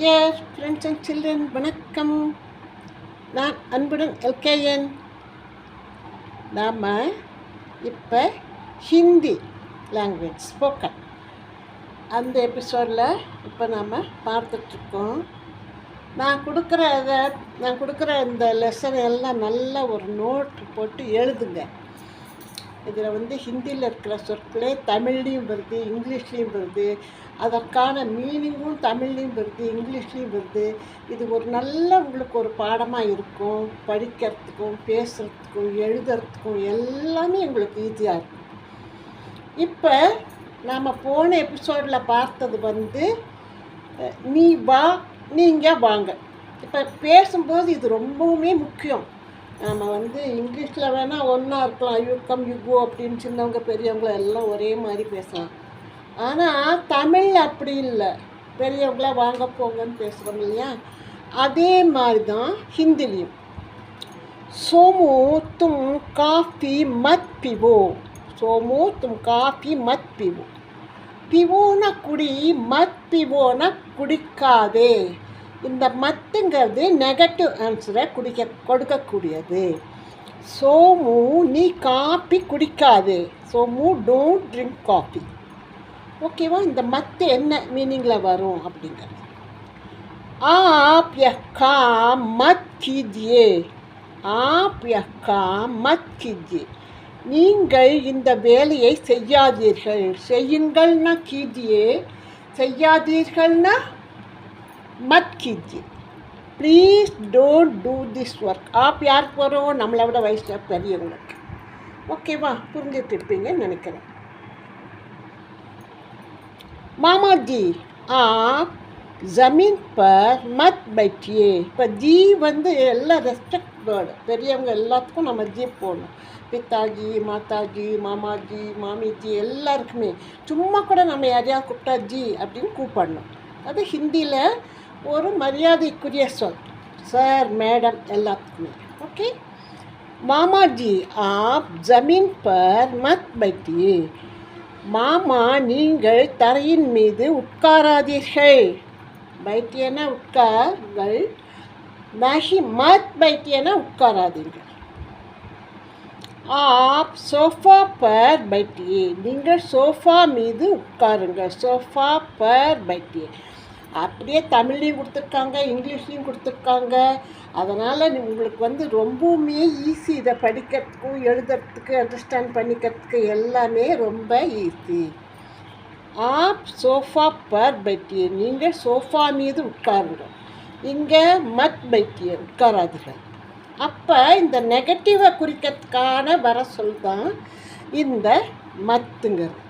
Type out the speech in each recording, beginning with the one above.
Dear friends and children வணக்கம். நான் அன்புடன் எல்கேஎன். நாம் இப்போ ஹிந்தி லாங்குவேஜ் ஸ்போக்கன் அந்த எபிசோடில் இப்போ நாம் பார்த்துட்ருக்கோம். நான் கொடுக்குற இதை நான் கொடுக்குற இந்த லெசன் எல்லாம் நல்லா ஒரு நோட் போட்டு எழுதுங்க. இதில் வந்து ஹிந்தியில் இருக்கிற சொற்களே தமிழ்லேயும் வருது இங்கிலீஷ்லேயும் வருது. அதற்கான மீனிங்கும் தமிழ்லேயும் வருது இங்கிலீஷ்லேயும் வருது. இது ஒரு நல்ல உங்களுக்கு ஒரு பாடமாக இருக்கும். படிக்கிறதுக்கும் பேசுகிறதுக்கும் எழுதுறதுக்கும் எல்லாமே உங்களுக்கு ஈஸியாக இருக்கும். இப்போ நாம் போன எபிசோடில் பார்த்தது வந்து நீ வா நீங்கள் வாங்க. இப்போ பேசும்போது இது ரொம்பவுமே முக்கியம். நம்ம வந்து இங்கிலீஷில் வேணால் ஒன்றா இருக்கலாம். யூ கம் யூ அப்படின்னு சின்னவங்க பெரியவங்கள எல்லாம் ஒரே மாதிரி பேசலாம். ஆனால் தமிழ் அப்படி இல்லை. பெரியவங்கள வாங்க போங்கன்னு பேசுகிறோம் இல்லையா? அதே மாதிரி தான் ஹிந்திலையும். சோமு தும் காஃபி மத் பிவோ. சோமு தும் காஃபி மத் பிவோ. பிவோனா குடி மத் பிவோனா குடிக்காதே. இந்த மத்துங்கிறது நெகட்டிவ் ஆன்சரை குடிக்க கொடுக்கக்கூடியது சோமு நீ copy குடிக்காதே Somu don't drink coffee ஓகேவா இந்த மத்து என்ன மீனிங்கில் வரும் அப்படிங்கிறது आप यह काम मत कीजिए आप यह काम मत कीजिए நீங்கள் இந்த வேலையை செய்யாதீர்கள் செய்யுங்கள்னா கீஜியே செய்யாதீர்கள்னா மத் கீஜியே please don't do this work app யாருக்கு வரும் நம்மளை விட வயசில் பெரியவங்களுக்கு ஓகேவா புரிஞ்சுட்டு இருப்பீங்கன்னு நினைக்கிறேன் मामा जी आप ज़मीन पर मत बैठिए இப்போ ஜி வந்து எல்லாம் ரெஸ்பெக்ட் வேர்டு பெரியவங்க எல்லாத்துக்கும் நம்ம ஜி போடணும் பித்தாஜி மாதாஜி மாமாஜி மாமிஜி எல்லாருக்குமே சும்மா கூட நம்ம யாரையா கூப்பிட்டா ஜி அப்படின்னு கூப்பிடணும் அது ஹிந்தியில் ஒரு மரியாதைக்குரிய சொல் சார் மேடம் எல்லாத்துக்குமே ஓகே मामा जी आप ज़मीन पर मत बैठिए மாமா நீங்கள் தரையின் மீது உட்காராதீர்கள் பைட்டியனா உட்கார்கள் நஹி மத் பைட்டியனா உட்காராதீர்கள் ஆப் சோஃபா பர் பைட்டியே நீங்கள் சோஃபா மீது உட்காருங்க சோஃபா பர் பைட்டியே அப்படியே தமிழ்லையும் கொடுத்துருக்காங்க இங்கிலீஷ்லேயும் கொடுத்துருக்காங்க. அதனால் உங்களுக்கு வந்து ரொம்பவுமே ஈஸி இதை படிக்கிறதுக்கும் எழுதுறதுக்கு அண்டர்ஸ்டாண்ட் பண்ணிக்கிறதுக்கு எல்லாமே ரொம்ப ஈஸி ஆப் சோஃபா பர் பைத்தியம் நீங்கள் சோஃபா மீது உட்காருங்க. இங்கே மத் பைத்தியம் உட்காராதீர்கள். அப்போ இந்த நெகட்டிவை குறிக்கிறதுக்கான வர சொல் தான் இந்த மத்துங்கிறது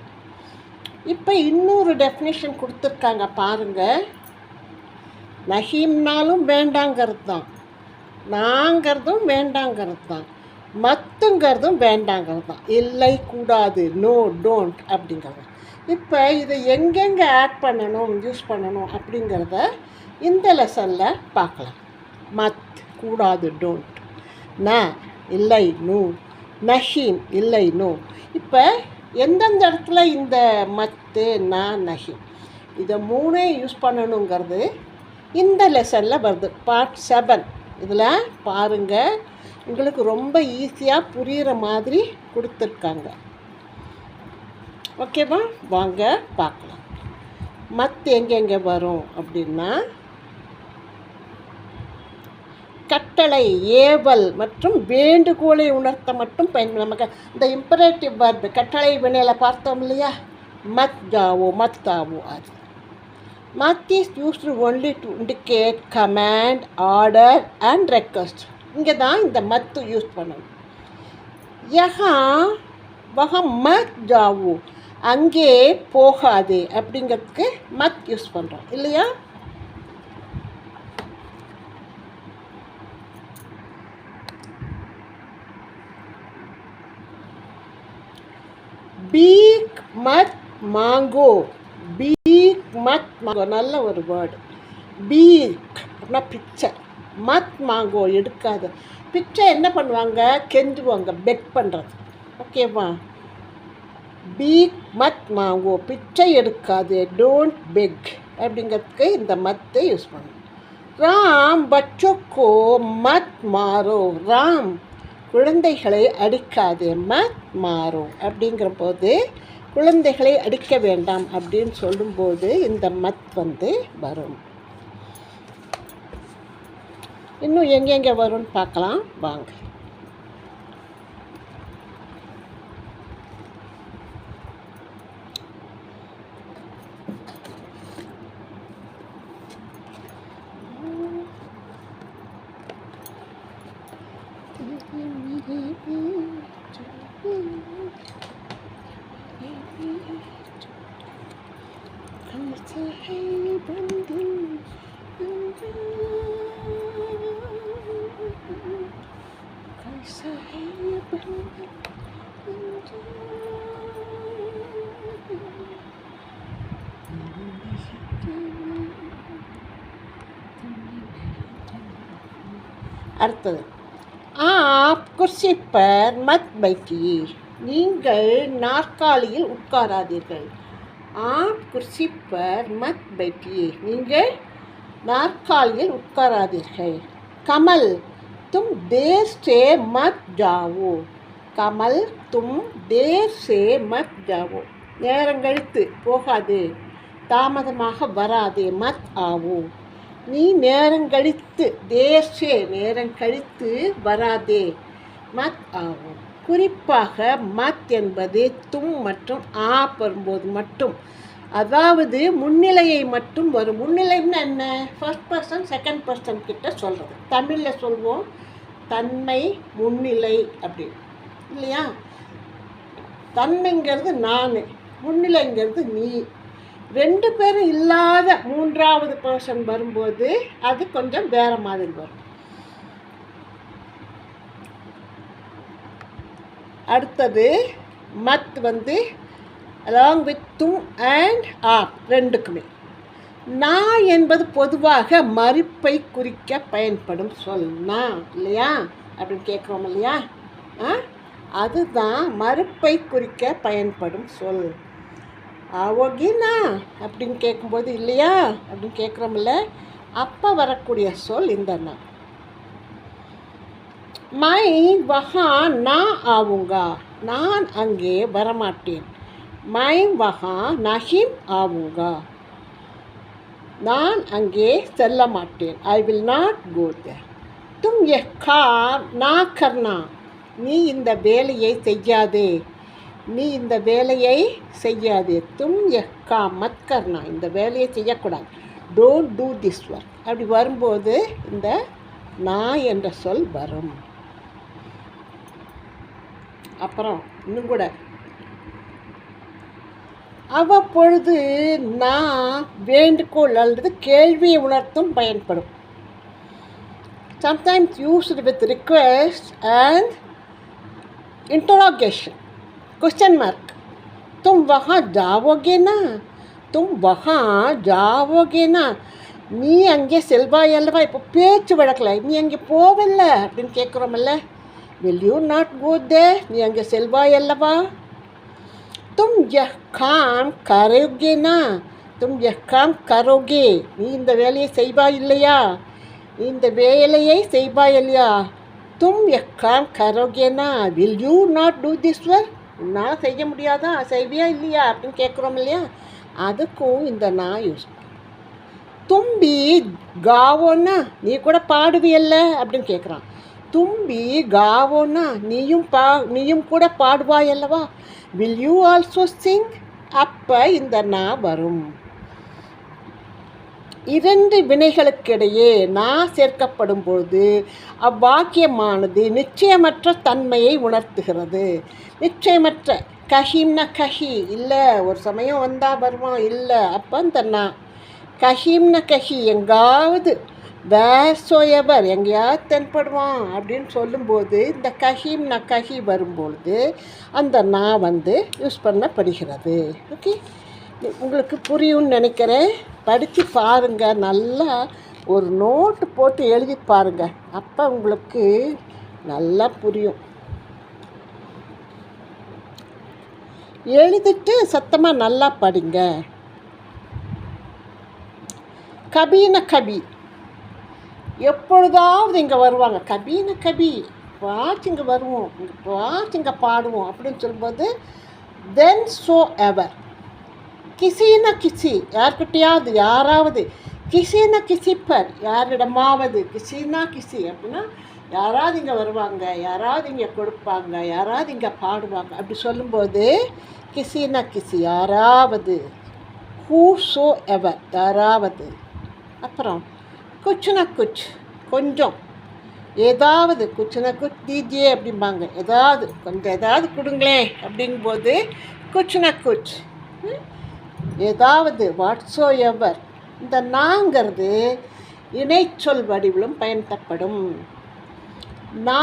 இப்போ இன்னொரு டெஃபினேஷன் கொடுத்துருக்காங்க பாருங்கள் நஹீம்னாலும் வேண்டாங்கிறது தான் நாங்கிறதும் வேண்டாங்கிறது தான் மத்துங்கிறதும் வேண்டாங்கிறது தான் இல்லை கூடாது. நோ டோன்ட் அப்படிங்கிறது இப்போ இதை எங்கெங்கே ஆட் பண்ணணும் யூஸ் பண்ணணும் அப்படிங்கிறத இந்த லெசனில் பார்க்கலாம். மத் கூடாது டோன்ட் ந இல்லை நோ நஹீம் இல்லை நோ இப்போ எந்தெந்த இடத்துல இந்த மத்து நான் நகி இதை மூணே யூஸ் பண்ணணுங்கிறது இந்த லெசனில் வருது. பார்ட் செவன் இதில் பாருங்கள் உங்களுக்கு ரொம்ப ஈஸியாக புரிகிற மாதிரி கொடுத்துருக்காங்க. ஓகேவா வாங்க பார்க்கலாம். மத்து எங்கெங்கே வரும் அப்படின்னா கட்டளை ஏவல் மற்றும் வேண்டுகோளை உணர்த்த மட்டும் பயன் நமக்கு இந்த இம்பரேட்டிவ் வர்பு கட்டளை வினையில் பார்த்தோம் இல்லையா? மத் ஜாவோ மத் தாவோ அது. மத் is used only to indicate command order and request இங்கே தான் இந்த மத்து யூஸ் பண்ணணும். யஹா வக மத் ஜாவோ அங்கே போகாதே அப்படிங்கிறதுக்கு மத் யூஸ் பண்ணுறோம் இல்லையா? பீக் மத் மாங்கோ. பீக் மத் மாங்கோ. நல்ல ஒரு வேர்டு பீக் அப்படின்னா பிக்சர் மத் மாங்கோ எடுக்காத. பிச்சை என்ன பண்ணுவாங்க? கெஞ்சுவாங்க. பெக் பண்ணுறது ஓகேவா பீக் மத் மாங்கோ. பிச்சை எடுக்காதே. டோன்ட் பெக் அப்படிங்கிறதுக்கு இந்த மத்தை யூஸ் பண்ணுவோம் ராம் பச்சோக்கோ மத் மாறோ. ராம் குழந்தைகளை அடிக்காதே மத் அப்படிங்கிற போது குழந்தைகளை அடிக்க வேண்டாம் அப்படின்னு சொல்லும்போது இந்த மத் வந்து வரும். இன்னும் எங்கெங்கே வரும்னு பார்க்கலாம். வாங்க. அடுத்தது. ஆப் குர்சி பர் மத் பைட்டியே நீங்கள் நாற்காலியில் உட்காராதீர்கள். ஆப் குர்சி பர் மத் பைட்டியே நீங்கள் நாற்காலியில் உட்காராதீர்கள். கமல் தும் தேர் சே மத் ஜாவோ. கமல் தும் தேர் சே மத் ஜாவோ. நேரங்கழித்து போகாது. தாமதமாக வராதே மத் ஆவோ. நீ நேரங்கழித்து தேசே நேரம் கழித்து வராதே. மத் ஆகும். குறிப்பாக மத் என்பது தும் மற்றும் ஆ வரும்போது மட்டும். அதாவது முன்னிலையை மட்டும் வரும். முன்னிலைன்னு என்ன? ஃபர்ஸ்ட் பர்சன் செகண்ட் பர்சன் கிட்ட சொல்கிறது தமிழில் சொல்வோம் தன்மை முன்னிலை அப்படி இல்லையா? தன்மைங்கிறது நான். முன்னிலைங்கிறது நீ. ரெண்டு பேரும் இல்லாத மூன்றாவது பர்சன் வரும்போது அது கொஞ்சம் வேற மாதிரி வரும். அடுத்தது மத் வந்து அலாங் வித் தும் அண்ட் ஆப் ரெண்டுக்குமே. நான் என்பது பொதுவாக மறுப்பை குறிக்க பயன்படும் சொல். இல்லையா? அப்படின்னு கேட்குறோம் இல்லையா? ஆ? அதுதான் மறுப்பை குறிக்க பயன்படும் சொல். ஆவோகினா அப்படின்னு கேட்கும்போது இல்லையா? அப்படின்னு கேட்குறோம்ல அப்போ வரக்கூடிய சொல் இந்த நான் மை வஹா நான் ஆவுங்க. நான் அங்கே வரமாட்டேன். மை வஹா நஹிம் ஆவுங்க. நான் அங்கே செல்ல மாட்டேன் ஐ வில் நாட் கோ தேர் தும் எ நா கர்னா நீ இந்த வேலையை செய்யாதே. நீ இந்த வேலையை செய்யாதே. தும் எக்கா மத்கர்ணா இந்த வேலையை செய்யக்கூடாது. டோன்ட் டூ திஸ் ஒர்க் அப்படி வரும்போது இந்த நான் என்ற சொல் வரும். அப்புறம் இன்னும் கூட. அவ்வப்பொழுது நான் வேண்டுகோள் அல்லது கேள்வியை உணர்த்தும் பயன்படும். Sometimes used with request and interrogation question mark तुम वहाँ जाओगे ना तुम वहाँ जाओगे ना நீ அங்கே செல்வாய் அல்லவா இப்போ பேச்சு வழக்கில் நீ அங்கே போவல்ல அப்படின்னு கேட்குறோமல்ல will you not go there நீ அங்கே செல்வாய் அல்லவா தும் यह काम करोगे ना तुम यह काम करोगे நீ இந்த வேலையை செய்வாய் இல்லையா நீ இந்த வேலையை செய்வாய் இல்லையா தும் यह काम करोगे ना will you not do this work உன்னால் செய்ய முடியாதா? செய்வியா இல்லையா? அப்படின்னு கேட்குறோம் இல்லையா? அதுக்கும் இந்த நான் யூஸ் தும்பி காவோன்னா நீ கூட பாடுவியல்ல? அப்படின்னு கேட்குறான் தும்பி காவோன்னா நீயும் பா நீயும் கூட பாடுவாய் அல்லவா வில் யூ ஆல்சோ சிங் அப்போ இந்த நான் வரும். இரண்டு வினைகளுக்கிடையே நான் சேர்க்கப்படும் பொழுது அவ்வாக்கியமானது நிச்சயமற்ற தன்மையை உணர்த்துகிறது. நிச்சயமற்ற கஹிம்னா கஹி இல்லை ஒரு சமயம் வந்தால் வருவான் இல்லை அப்போ அந்த நான் கஹிம்னா கஹி எங்காவது வேசோயவர் எங்கேயாவது தென்படுவான் அப்படின்னு சொல்லும்போது இந்த கஹிம்னா கஹி வரும்பொழுது அந்த நான் வந்து யூஸ் பண்ணப்படுகிறது. ஓகே? உங்களுக்கு புரியும்னு நினைக்கிறேன். படித்து பாருங்கள் நல்லா ஒரு நோட்டு போட்டு எழுதி பாருங்கள் அப்போ உங்களுக்கு நல்லா புரியும். எழுதிட்டு சத்தமாக நல்லா படிங்க. கபீன கபி. எப்பொழுதாவது இங்கே வருவாங்க. கபீன கபி. வாச்சு இங்கே வருவோம். இங்கே இங்கே பாடுவோம் அப்படின்னு சொல்லும்போது தென் ஸோ எவர் கிசின கிசி. யார்கிட்டையாவது யாராவது கிசின கிசிப்பர். யாரிடமாவது கிசினா கிசி அப்படின்னா யாராவது இங்கே வருவாங்க யாராவது இங்கே கொடுப்பாங்க யாராவது இங்கே பாடுவாங்க. அப்படி சொல்லும்போது கிசினா கிசி யாராவது ஹூ ஷோ எவர் யாராவது. அப்புறம் குச்சுனா குச் கொஞ்சம். ஏதாவது குச்சுனா குச் டிஜே அப்படிம்பாங்க. ஏதாவது கொஞ்சம் ஏதாவது கொடுங்களேன் அப்படிங்கும்போது குச்சுனா குச் ம்? ஏதாவது வாட்ஸோ எவர் இந்த நாங்கிறது இணைச்சொல் வடிவிலும் பயன்படும் நா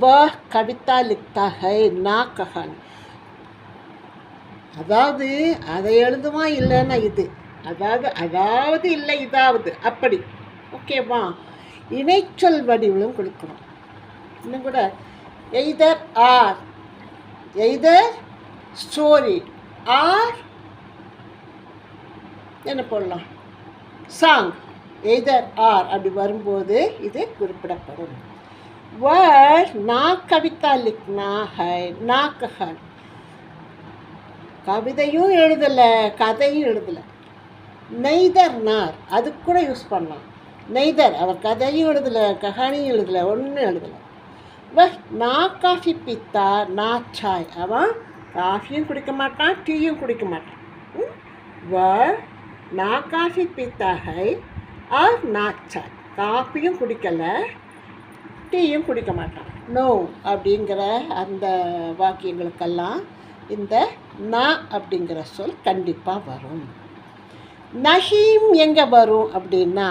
வ கவிதா லிக்தா ஹை நா கஹான் அதாவது அதை எழுதுமா இல்லைன்னா இது. அதாவது அதாவது இல்லை இதாவது. அப்படி. ஓகேவா? இணைச்சொல் வடிவிலும் கொடுக்கணும். இன்னும் கூட either or. Either story. Or என்ன போடலாம்? சாங் எய்தர் ஆர் அப்படி வரும்போது இது குறிப்பிடப்படும். வர் நா கவிதா லிக்னா ஹை நா கஹன் கவிதையும் எழுதலை கதையும் எழுதலை. நெய்தர் நார் அது கூட யூஸ் பண்ணலாம். நெய்தர் அவர் கதையும் எழுதலை கஹானியும் எழுதலை ஒன்றும் எழுதலை. வஹ் நான் காஃபி பித்தா நா சாய் அவன் காஃபியும் குடிக்க மாட்டான் டீயும் குடிக்க மாட்டான். ம்? வ நான் காஃபி பித்தா ஹை ஆர் நாட் சாய் காஃபியும் குடிக்கலை டீயும் குடிக்க மாட்டான். நோ அப்படிங்கிற அந்த வாக்கியங்களுக்கெல்லாம் இந்த நா அப்படிங்கிற சொல் கண்டிப்பாக வரும். நஹீம் எங்கே வரும் அப்படின்னா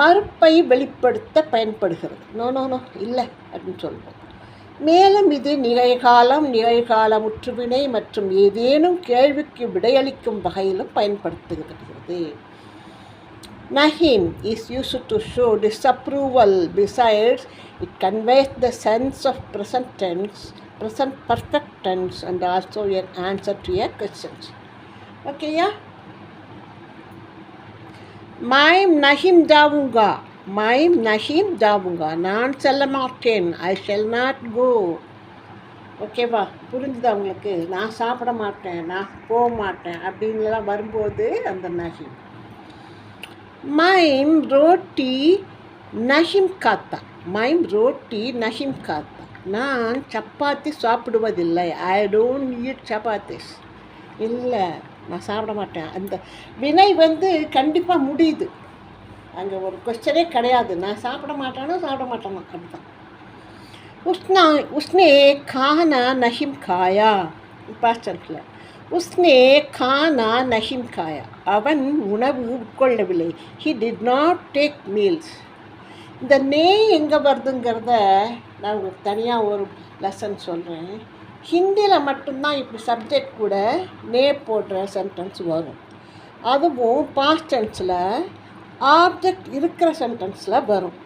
மறுப்பை வெளிப்படுத்த பயன்படுகிறது. நோ நோ நோ இல்லை அப்படின்னு சொல்லுவோம். மேலும் இது நிகழ்காலம் நிகழ்கால முற்றுவினை மற்றும் ஏதேனும் கேள்விக்கு விடையளிக்கும் வகையிலும் பயன்படுத்துகிறது Nahim is used to show disapproval. Besides, it conveys the sense of present tense, present perfect tense, and also an answer to your questions. Okay, yeah? மைம் நஹிம் ஜாவுங்கா மைம் நஹீம் ஜாவுங்கா நான் செல்ல மாட்டேன் ஐ ஷெல் நாட் கோ ஓகேவா புரிஞ்சுதா உங்களுக்கு? நான் சாப்பிட மாட்டேன். நான் போக மாட்டேன். அப்படின்லாம் வரும்போது அந்த நஹிம் மைம் ரோட்டி நஹிம் காத்தா மைம் ரோட்டி நஹிம் காத்தா நான் சப்பாத்தி சாப்பிடுவதில்லை. ஐ டோன்ட் ஈட் சப்பாத்திஸ் இல்லை நான் சாப்பிட மாட்டேன். அந்த வினை வந்து கண்டிப்பாக முடியுது. அங்கே ஒரு கொஸ்டனே கிடையாது. நான் சாப்பிட மாட்டானோ சாப்பிட மாட்டானோ அப்படிதான் உஷ்ணா உஸ்னே கானா நஹிம் காயா. பாஸ்டர்ல உஸ்னே கானா நஹிம் காயா. அவன் உணவு உட்கொள்ளவில்லை. He did not take meals இந்த நே எங்கே வருதுங்கிறத நான் உங்களுக்கு தனியாக ஒரு லெசன் சொல்கிறேன் ஹிந்தியில் மட்டும்தான் இப்படி சப்ஜெக்ட் கூட நே போடுற சென்டென்ஸ் வரும். அதுவும் பாஸ்ட் டென்ஸில் ஆப்ஜெக்ட் இருக்கிற சென்டென்ஸில் வரும்.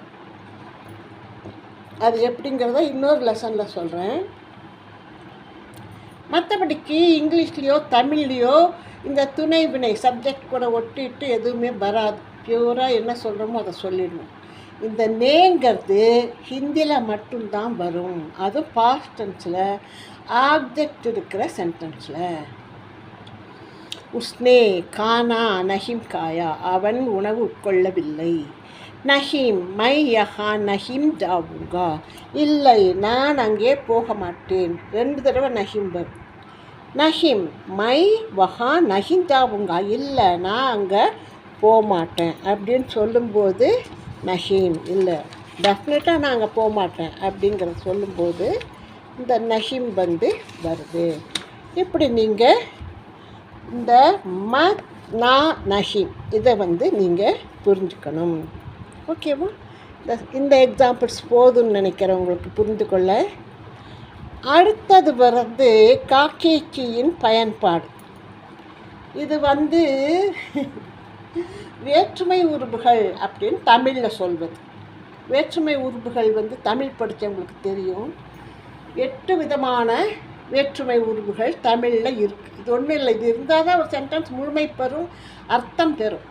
அது எப்படிங்கிறத இன்னொரு லெசனில் சொல்கிறேன் மற்றபடிக்கு இங்கிலீஷ்லேயோ தமிழ்லேயோ இந்த துணை வினை சப்ஜெக்ட் கூட ஒட்டிட்டு எதுவுமே வராது. பியூராக என்ன சொல்கிறோமோ அதை சொல்லிடணும். இந்த நேங்கிறது ஹிந்தியில் மட்டும்தான் வரும். அதுவும் பாஸ்ட் டென்ஸில் ஆப்ஜெக்ட் இருக்கிற சென்டென்ஸில் உஸ்னே கானா நஹிம் காயா அவன் உணவு உட்கொள்ளவில்லை நஹீம் மை யஹா நஹீம் ஜாவுங்கா இல்லை நான் அங்கே போக மாட்டேன் ரெண்டு தடவை நஹீம் வரும் நஹீம் மை வஹா நஹீம் ஜாவுங்கா இல்லை நான் அங்கே போக மாட்டேன் அப்படின்னு சொல்லும்போது நஹீம் இல்லை டெஃபினட்டாக நான் அங்கே போக மாட்டேன் அப்படிங்கிறத சொல்லும்போது இந்த நஹீம் வந்து வருது. இப்படி நீங்கள் இந்த ம நா நஹி. இதை வந்து நீங்கள் புரிஞ்சுக்கணும். ஓகேவா? இந்த இந்த எக்ஸாம்பிள்ஸ் போதும்னு நினைக்கிறவங்களுக்கு புரிந்து கொள்ள அடுத்தது வந்து காக்கேச்சியின் பயன்பாடு. இது வந்து வேற்றுமை உறுப்புகள் அப்படின்னு தமிழில் சொல்வது. வேற்றுமை உறுப்புகள் வந்து தமிழ் படித்தவங்களுக்கு தெரியும். எட்டு விதமான வேற்றுமை உருவுகள் தமிழில் இருக்குது இது ஒன்றும் இல்லை. இது இருந்தால் தான் ஒரு சென்டென்ஸ் முழுமை பெறும் அர்த்தம் பெறும்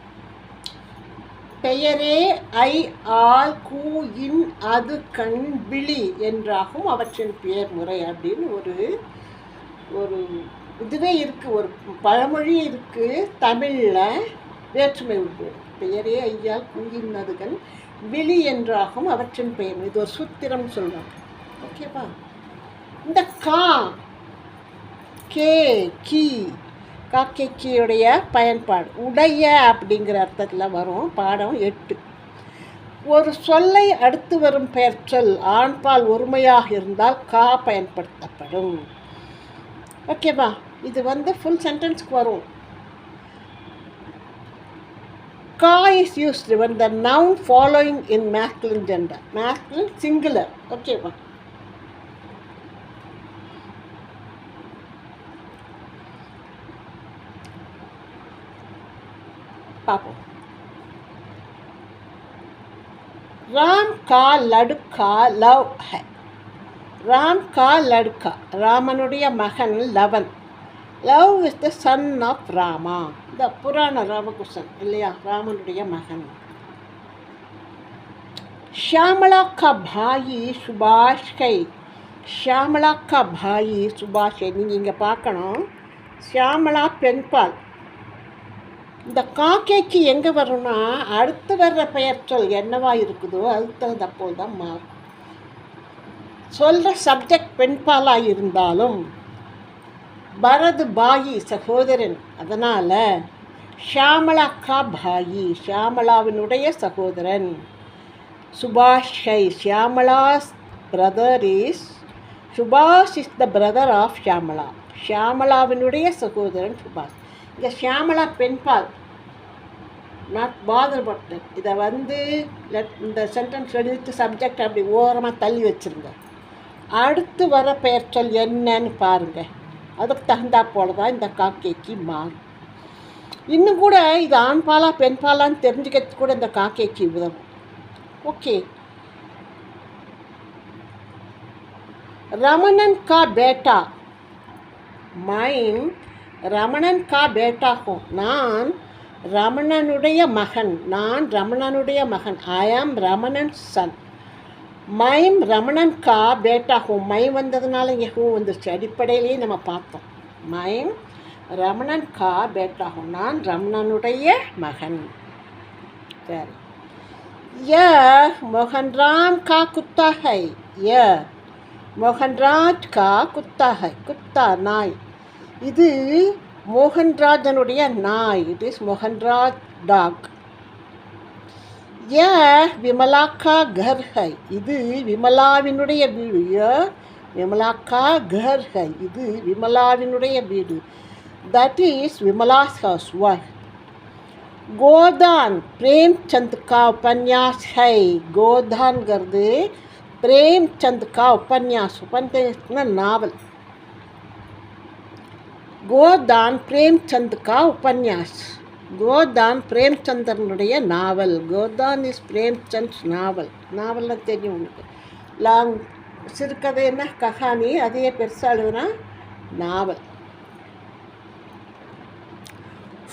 பெயரே ஐ ஆல் கூ இன் அது கண் விழி என்றாகும் அவற்றின் பெயர் முறை அப்படின்னு ஒரு ஒரு இதுவே இருக்குது ஒரு பழமொழி இருக்குது தமிழில் வேற்றுமை உண்டு பெயரே ஐயா கூயின்துகள் விழி என்றாகும் அவற்றின் பெயர் இது ஒரு சூத்திரம் சொல்கிறாங்க ஓகேவா? இந்த கா கே கி காக்கைக்கியுடைய பயன்பாடு. உடைய அப்படிங்கிற அர்த்தத்தில் வரும். பாடம் எட்டு. ஒரு சொல்லை அடுத்து வரும் பெயர்ச்சொல் ஆண்பால் ஒருமையாக இருந்தால் கா பயன்படுத்தப்படும். ஓகேவா இது வந்து ஃபுல் சென்டென்ஸ்க்கு வரும். கா is used when the noun following in masculine gender. Masculine singular. ஓகேவா பார்ப்போம் ராம் கா லடுக்கா லவ் ஹை. ராம் கா லடுக்கா ராமனுடைய மகன் eleven. Lav is the son of Rama. இந்த புராண ராமகிருஷ்ணன் இல்லையா? ராமனுடைய மகன். ஷியாமலா கா பாயி சுபாஷ்கை ஷியாமலா கா பாயி சுபாஷை நீங்கள் இங்கே பார்க்கணும். ஷியாமலா பெண்பால். இந்த காக்கைக்கு எங்கே வரும்னா அடுத்து வர்ற பெயர் சொல் என்னவா இருக்குதோ அது தகுந்தப்போல் தான் மாறும். சொல்கிற சப்ஜெக்ட் பெண்பாலாக இருந்தாலும் பரது பாயி சகோதரன். அதனால் ஷியாமலா கா பாயி ஷியாமலாவினுடைய சகோதரன். சுபாஷ் ஹை ஷியாமலாஸ் பிரதர் இஸ் சுபாஷ் is the brother of Shyamala ஷியாமலாவினுடைய சகோதரன் சுபாஷ். இங்கே ஷியாமலா பெண்பால். நாட் பாதர் பட்டன் இதை வந்து லெட் இந்த சென்டென்ஸ் எழுதிட்டு சப்ஜெக்ட் அப்படி ஓரமாக தள்ளி வச்சுருங்க. அடுத்து வர பெயர்ச்சல் என்னன்னு பாருங்கள் அதுக்கு தகுந்தா போல தான் இந்த காக்கைக்கு மாறும் இன்னும் கூட இது ஆண்பாலா பெண்பாலான்னு தெரிஞ்சுக்கிறதுக்கு கூட இந்த காக்கைக்கு உதவும் ஓகே. ரமணன் கா பேட்டா. மைண்ட் ரமணன் கா பேட்டா ஹோ நான் ரமணனுடைய மகன் நான் ரமணனுடைய மகன். ஐ ஆம் ரமணன் சன் மைம் ரமணன் கா பேட்டா ஹோ. மை வந்ததுனால இங்கே ஹூ வந்துருச்சு. அடிப்படையிலேயே நம்ம பார்த்தோம். மைம் ரமணன் கா பேட்டா ஹோ. நான் ரமணனுடைய மகன். சரி. ய மோகன்ராம் கா குத்தா ஹை ய மோகன்ராஜ் கா குத்தா ஹை குத்தா நாய் இது மோகன்ராஜனுடைய நாய். It is Mohanraj dog. ய விமலாக்கா கர் ஹை இது விமலாவினுடைய வீடு. ய விமலாக்கா கர் ஹை இது விமலாவினுடைய வீடு. தட் இஸ் விமலாஸ் ஹவுஸ் ஒய் கோதான் பிரேம்சந்த் கா உபன்யாஸ். ஹை கோதான்கிறது பிரேம்சந்த் கா உபன்யாஸ். உபன்யாஸ்னா நாவல். கோதான் பிரேம்சந்த் கா உபன்யாஸ். கோதான் பிரேம்சந்தனுடைய நாவல். கோதான் இஸ் பிரேம்சந்த் நாவல். நாவல்லாம் தெரியும் உங்களுக்கு. லாங் சிறுகதைன்னா கஹானி. அதையே பெருசாக எழுதுனா நாவல்.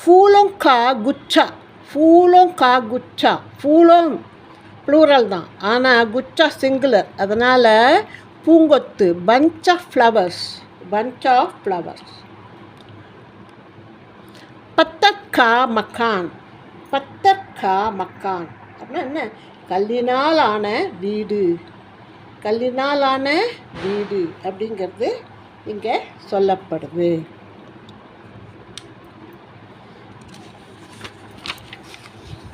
ஃபூலோங் கா குச்சா. ஃபூலோங் கா குச்சா. ஃபூலோங். ப்ளூரல் தான். ஆனால் குச்சா சிங்குலர். அதனால் பூங்கொத்து. Bunch of flowers. Bunch of flowers. பத்தக்கா மக்கான் பத்தக்கா மக்கான் அப்படின்னா என்ன? கல்லினால் ஆன வீடு. கல்லினால் ஆன வீடு அப்படிங்கிறது இங்கே சொல்லப்படுது.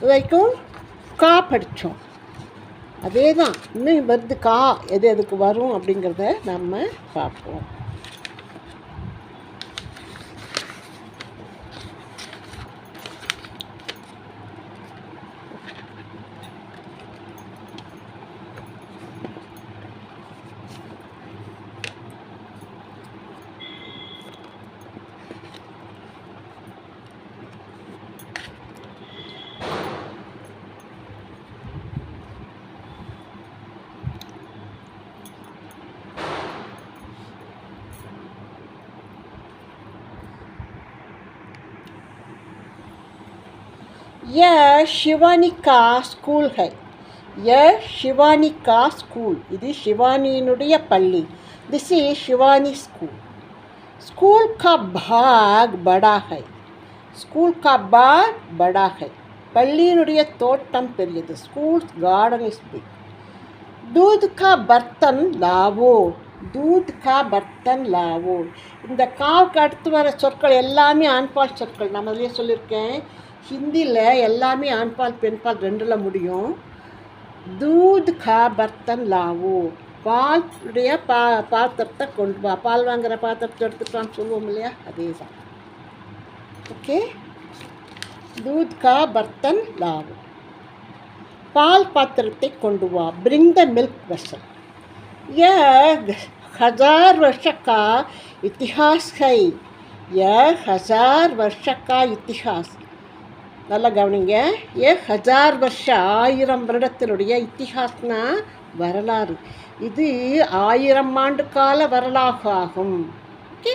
வரைக்கும் கா படித்தோம் அதே தான் இன்னும் வருது கா எது எதுக்கு வரும் அப்படிங்கிறத நம்ம பார்ப்போம். यह शिवानी का स्कूल है यह शिवानी का स्कूल இது சிவானியினுடைய பள்ளி this is Shivani school school का भाग बड़ा है ஸ்கூல் கா பாக் படா ஹை பள்ளியினுடைய தோட்டம் பெரியது ஸ்கூல் கார்டன் இஸ் பிக் दूध का बर्तन लावो दूध का बर्तन लावो இந்த காவுக்கு அடுத்து வர சொற்கள் எல்லாமே ஆண்பால் சொற்கள் நான் முதலே சொல்லியிருக்கேன் ஹிந்தியில் எல்லாமே ஆண்பால் பெண்பால் ரெண்டில் முடியும். தூத் கா பர்த்தன் லாவோ. பாலுடைய பா பாத்திரத்தை கொண்டு வா. பால் வாங்குகிற பாத்திரத்தை எடுத்துக்கலாம்னு சொல்லுவோம் இல்லையா? அதே தான் ஓகே? தூத் கா பர்த்தன் லாவோ. பால் பாத்திரத்தை கொண்டு வா. பிரிங் த மில்க் வெசல் ய ஹஜார் வருஷக்கா இத்திஹாஸ் ஹை. ய ஹஜார் வருஷக்கா இத்திஹாஸ். நல்லா கவனிங்க. ஏ ஹஜார் வருஷ ஆயிரம் வருடத்தினுடைய இத்திஹாஸ்னா வரலாறு. இது ஆயிரம் ஆண்டு கால வரலாறு ஆகும். ஓகே?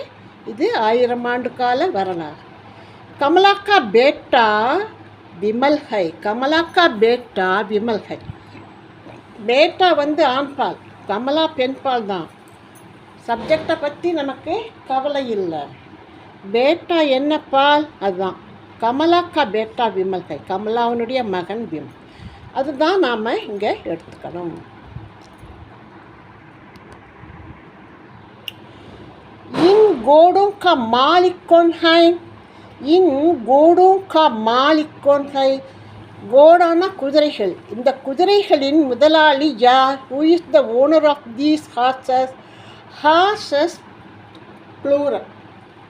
இது ஆயிரம் ஆண்டு கால வரலாறு. கமலாக்கா பேட்டா விமல் ஹை. கமலாக்கா பேட்டா விமல் ஹை. பேட்டா வந்து ஆண்பால் கமலா பெண்பால் தான். சப்ஜெக்டை பற்றி நமக்கு கவலை இல்லை. பேட்டா என்ன பால்? அதுதான். கமலாக்கா பேட்டா விமல் கை கமலாவனுடைய மகன் விம் அதுதான் நாம் இங்கே எடுத்துக்கணும் इन घोड़ों का मालिक कौन है इन घोड़ों का मालिक कौन है கோடான குதிரைகள் இந்த குதிரைகளின் முதலாளி யார் who is the owner of these horses horses plural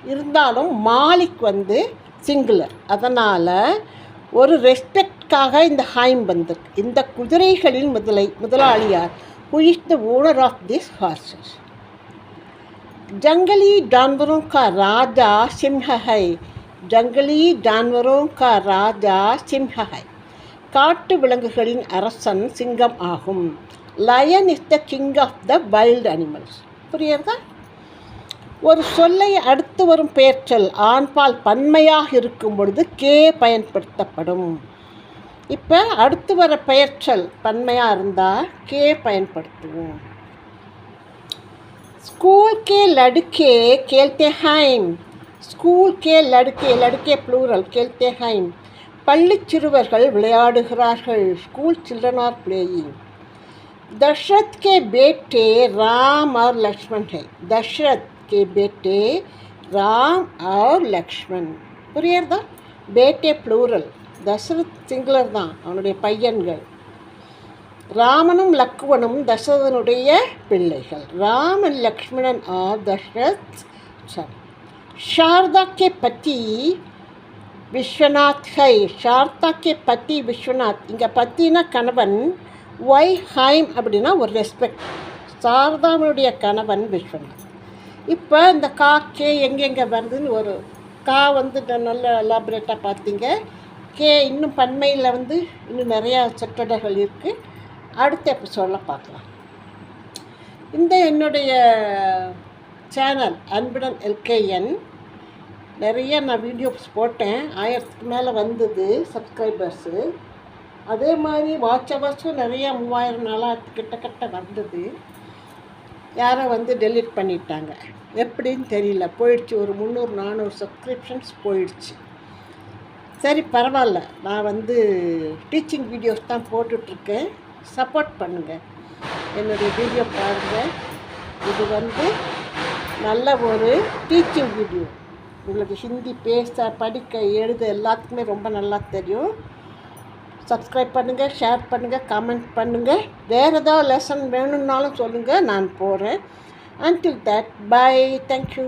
இருந்தாலும் மாலிக் வந்து சிங்குலர் அதனால் ஒரு ரெஸ்பெக்ட்காக இந்த ஹைம் வந்திருக்கு இந்த குதிரைகளின் முதலை முதலாளியார் who is the owner of this horses जंगली जानवरों का राजा सिंह है जंगली जानवरों का राजा सिंह है காட்டு விலங்குகளின் அரசன் சிங்கம் ஆகும் lion is the king of the wild animals புரியுறதா ஒரு சொல்லை அடுத்து வரும் பெயர்ச்சொல் ஆண்பால் பன்மையாக இருக்கும் பொழுது கே பயன்படுத்தப்படும் இப்போ அடுத்து வர பெயர்ச்சொல் பன்மையாக இருந்தால் கே பயன்படுத்துவோம் स्कूल के लड़के खेलते हैं ஸ்கூல் கே லடுக்கே லடுக்கே ப்ளூரல் கேள்தே ஹைம் பள்ளி சிறுவர்கள் விளையாடுகிறார்கள் school children are playing Dasharath के बेटे राम और लक्ष्मण है दशरथ के बेटे राम और लक्ष्मण புரியுறதா பேட்டே ப்ளூரல் தசரத் சிங்குலர் தான் அவனுடைய பையன்கள் ராமனும் லக்குவனும் தசரதனுடைய பிள்ளைகள் ராமன் லக்ஷ்மணன் ஆர் தசரத் சன் शारदा के पति விஸ்வநாத் ஹை சாரதா கே பத்தி விஸ்வநாத் இங்கே பத்தினா கணவன் ஒய் ஹைம் அப்படின்னா ஒரு ரெஸ்பெக்ட் சாரதாவுடைய கணவன் விஸ்வநாத் இப்போ இந்த கா கே எங்கெங்கே வருதுன்னு ஒரு கா வந்து நல்ல எலாபரேட்டாக பார்த்தீங்க. கே இன்னும் பன்மையில் வந்து இன்னும் நிறையா சொற்றொடர்கள் இருக்குது அடுத்த எபிசோடில் பார்க்கலாம். இந்த என்னுடைய சேனல் அன்புடன் எல்கேஎன். நிறைய நான் வீடியோஸ் போட்டேன். ஆயிரத்துக்கு மேலே வந்தது சப்ஸ்கிரைபர்ஸு அதே மாதிரி வாட்ச் ஹவர்ஸும் நிறையா மூவாயிரம் நாளாக கிட்டத்தட்ட வந்தது. யாரோ வந்து டெலிட் பண்ணிட்டாங்க. எப்படின்னு தெரியல. போயிடுச்சு. ஒரு முந்நூறு நானூறு சப்ஸ்கிரிப்ஷன்ஸ் போயிடுச்சு. சரி பரவாயில்ல. நான் வந்து டீச்சிங் வீடியோஸ் தான் போட்டுட்ருக்கேன். சப்போர்ட் பண்ணுங்கள் என்னுடைய வீடியோ பாருங்கள் இது வந்து நல்ல ஒரு டீச்சிங் வீடியோ உங்களுக்கு ஹிந்தி பேச படிக்க எழுத எல்லாத்துக்குமே ரொம்ப நல்லா தெரியும். சப்ஸ்கிரைப் பண்ணுங்கள் ஷேர் பண்ணுங்கள் கமெண்ட் பண்ணுங்கள் வேறு ஏதாவது லெசன் வேணும்னாலும் சொல்லுங்கள் நான் போகிறேன் until தட் பை தேங்க்யூ